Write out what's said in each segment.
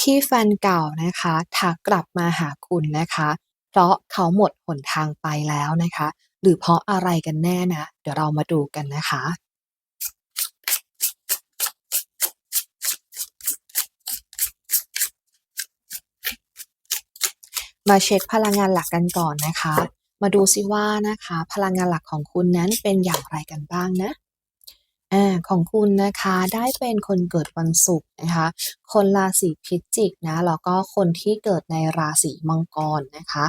ที่แฟนเก่านะคะทักกลับมาหาคุณนะคะ เพราะเขาหมดหนทางไปแล้วนะคะ หรือเพราะอะไรกันแน่นะ เดี๋ยวเรามาดูกันนะคะมาเช็คพลังงานหลักกันก่อนนะคะ มาดูซิว่านะคะ พลังงานหลักของคุณนั้นเป็นอย่างไรกันบ้างนะ อ่าของคุณนะคะได้เป็นคนเกิดวันศุกร์นะคะ คนราศีพิจิกนะแล้วก็คนที่เกิดในราศีมังกรนะคะ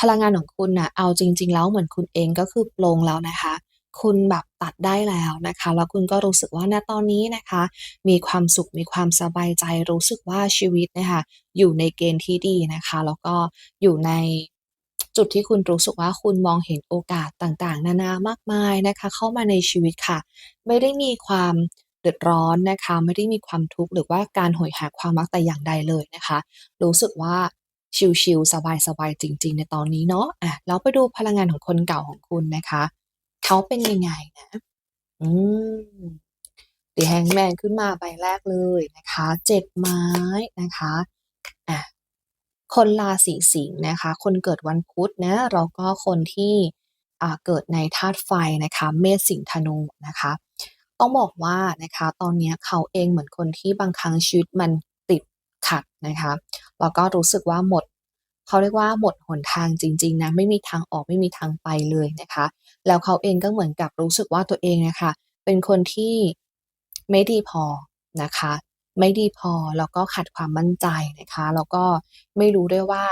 พลังงานของคุณนะเอาจริง ๆ แล้วเหมือนคุณเองก็คือปลงแล้วนะคะ คุณแบบตัดได้แล้วนะคะ แล้วคุณก็รู้สึกว่าณตอนนี้นะคะ มีความสุขมีความสบายใจรู้สึกว่าชีวิตนะคะอยู่ในเกณฑ์ที่ดีนะคะ แล้วก็อยู่ใน จุดที่คุณรู้สึกว่าคุณมองเห็นโอกาสต่างๆ นานามากมายนะคะ เข้ามาในชีวิตค่ะ ไม่ได้มีความเดือดร้อนนะคะ ไม่ได้มีความทุกข์หรือว่าการโหยหาความรักแต่อย่างใดเลยนะคะ รู้สึกว่าชิลๆสบายๆจริง ๆ ในตอนนี้เนาะอะแล้วไปดูพลังงานของคนเก่าของคุณนะคะ เขาเป็นยังไงนะอืม The Hangman ขึ้นมาใบแรกเลยนะคะ เจ็ดไม้นะคะ คนราศีสิงห์นะคะ คนเกิดวันพุธนะแล้วก็คนที่เกิดในธาตุไฟนะคะ เมษสิงห์ธนูนะคะ ต้องบอกว่านะคะ ตอนนี้เขาเองเหมือนคนที่บางครั้งชีวิตมันติดขัดนะคะแล้วก็รู้สึกว่าหมดเขาเรียกว่าหมดหนทางจริงๆนะไม่มีทางออกไม่มีทางไปเลยนะคะ แล้วเขาเองก็เหมือนกับรู้สึกว่าตัวเองอะคะเป็นคนที่ไม่ดีพอนะคะ ไม่ดีพอแล้วก็ขาดความมั่นใจนะคะแล้วก็ไม่รู้ด้วยว่า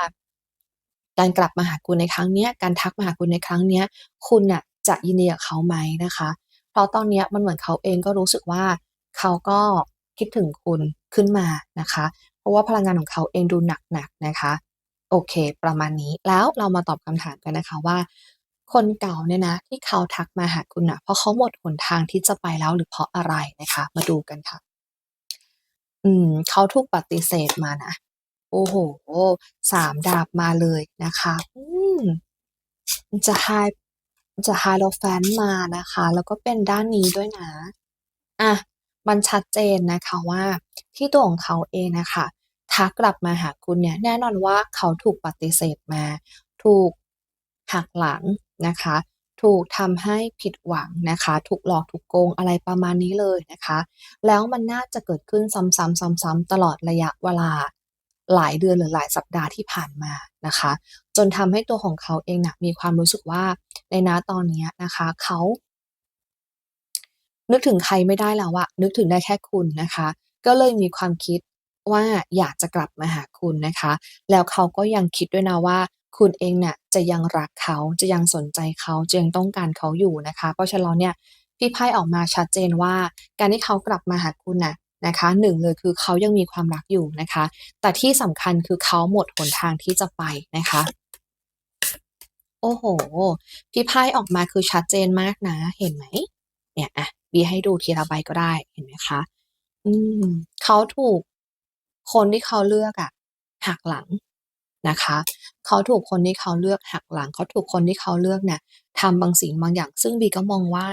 การกลับมาหาคุณในครั้งนี้การทักมาหาคุณในครั้งนี้คุณน่ะจะยินดีกับเขาไหมนะคะ เพราะตอนนี้มันเหมือนเขาเองก็รู้สึกว่าเขาก็คิดถึงคุณขึ้นมานะคะ เพราะว่าพลังงานของเขาเองดูหนักๆนะคะ โอเค ประมาณนี้แล้วเรามาตอบคำถามกันนะคะว่า คนเก่าเนี่ยนะ ที่เขาทักมาหาคุณน่ะเพราะเขาหมดหนทางที่จะไปแล้วหรือเพราะอะไรนะคะ มาดูกันค่ะ อืมเขาถูกปฏิเสธมานะ โอ้โฮ3ดาบมาเลยนะคะ อืมจะ High จะ Hierophant มานะคะ แล้วก็เป็นด้านนี้ด้วยนะ อะ มันชัดเจนนะคะว่า ที่ตัวของเขาเองนะคะทักกลับมาหาคุณเนี่ย แน่นอนว่าเขาถูกปฏิเสธมา ถูกหักหลังนะคะ ถูกทำให้ผิดหวังนะคะ ถูกหลอกถูกโกงอะไรประมาณนี้เลยนะคะ แล้วมันน่าจะเกิดขึ้นซ้ำๆๆๆตลอดระยะเวลาหลายเดือนหรือหลายสัปดาห์ที่ผ่านมานะคะ จนทำให้ตัวของเขาเองนะมีความรู้สึกว่าในณตอนนี้นะคะ เขา นึกถึงใครไม่ได้แล้วอะนึกถึงได้แค่คุณนะคะ ก็เลยมีความคิดว่าอยากจะกลับมาหาคุณนะคะ แล้วเขาก็ยังคิดด้วยนะว่า คุณเองน่ะจะยังรักเขาจะยังสนใจเขาจะยังต้องการเขาอยู่นะคะ เพราะฉะนั้นเนี่ยไพ่ไพ่ออกมาชัดเจนว่า การที่เขากลับมาหาคุณน่ะนะคะ1เลยคือเขายังมีความรักอยู่นะคะ แต่ที่สำคัญคือเขาหมดหนทางที่จะไปนะคะ โอ้โฮไพ่ไพ่ออกมาคือชัดเจนมากนะ เห็นไหม?เนี่ยอะบีให้ดูทีละใบก็ได้เห็นไหมคะ?อืมเขาถูกคนที่เขาเลือกอะหักหลัง นะคะเขาถูกคนที่เขาเลือกหักหลังเขาถูกคนที่เขาเลือกเนี่ยทำบางสิ่งบางอย่าง ซึ่งบีก็มองว่า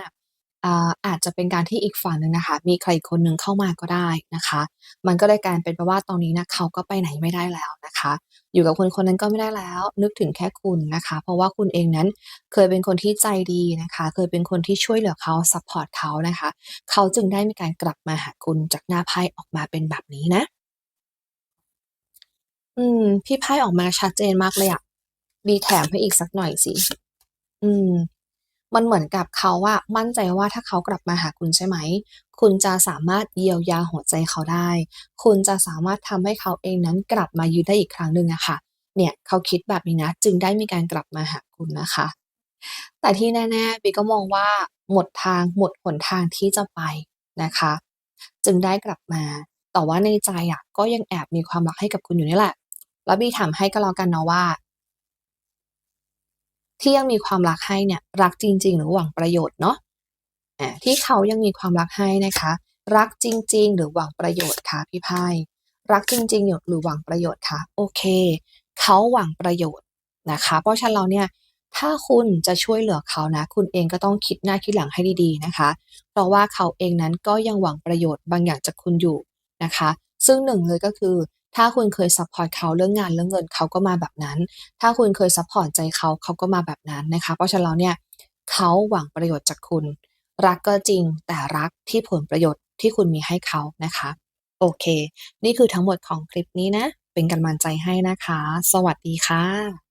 อาอาจจะเป็นการที่อีกฝั่งหนึ่งนะคะ มีใครคนหนึ่งเข้ามาก็ได้นะคะ มันก็เลยกายเป็นไปว่าตอนนี้น่ะเขาก็ไปไหนไม่ได้แล้วนะคะ อยู่กับคนคนนั้นก็ไม่ได้แล้ว นึกถึงแค่คุณนะคะ เพราะว่าคุณเองนั้นเคยเป็นคนที่ใจดีนะคะ เคยเป็นคนที่ช่วยเหลือเขาซัปพอร์ตเขานะคะ เขาจึงได้มีการกลับมาหาคุณจากหน้าไพ่ออกมาเป็นแบบนี้นะ อืมไพ่ไพ่ออกมาชัดเจนมากเลยอะบีแถมให้อีกสักหน่อยสิ อืม มันเหมือนกับเขาอะมั่นใจว่าถ้าเขากลับมาหาคุณใช่ไหม คุณจะสามารถเยียวยาหัวใจเขาได้ คุณจะสามารถทำให้เขาเองนั้นกลับมายืนได้อีกครั้งหนึ่งอะค่ะ เนี่ยเขาคิดแบบนี้นะ จึงได้มีการกลับมาหาคุณนะคะ แต่ที่แน่ๆบีก็มองว่าหมดทางหมดหนทางที่จะไปนะคะ จึงได้กลับมา แต่ว่าในใจอะก็ยังแอบมีความรักให้กับคุณอยู่นี่แหละ แล้วบีถามให้ก็แล้วกันเนาะว่า ที่ยังมีความรักให้เนี่ย รักจริง ๆ หรือหวังประโยชน์เนาะที่เขายังมีความรักให้นะคะ รักจริง ๆ หรือหวังประโยชน์คะพี่ไพ่รักจริง ๆหยดหรือหวังประโยชน์คะโอเค เขาหวังประโยชน์นะคะ เพราะฉะนั้นแล้วเนี่ยถ้าคุณจะช่วยเหลือเขานะ คุณเองก็ต้องคิดหน้าคิดหลังให้ดีๆนะคะ เพราะว่าเขาเองนั้นก็ยังหวังประโยชน์บางอย่างจากคุณอยู่นะคะ ซึ่งหนึ่งเลยก็คือ ถ้าคุณเคยซัพพอร์ตเขาเรื่องงานเรื่องเงินเขาก็มาแบบนั้น ถ้าคุณเคยซัพพอร์ตใจเขาเขาก็มาแบบนั้นนะคะ เพราะฉะนั้นเนี่ยเขาหวังประโยชน์จากคุณ รักก็จริงแต่รักที่ผลประโยชน์ที่คุณมีให้เขานะคะ โอเค นี่คือทั้งหมดของคลิปนี้นะ เป็นกำลังใจให้นะคะ สวัสดีค่ะ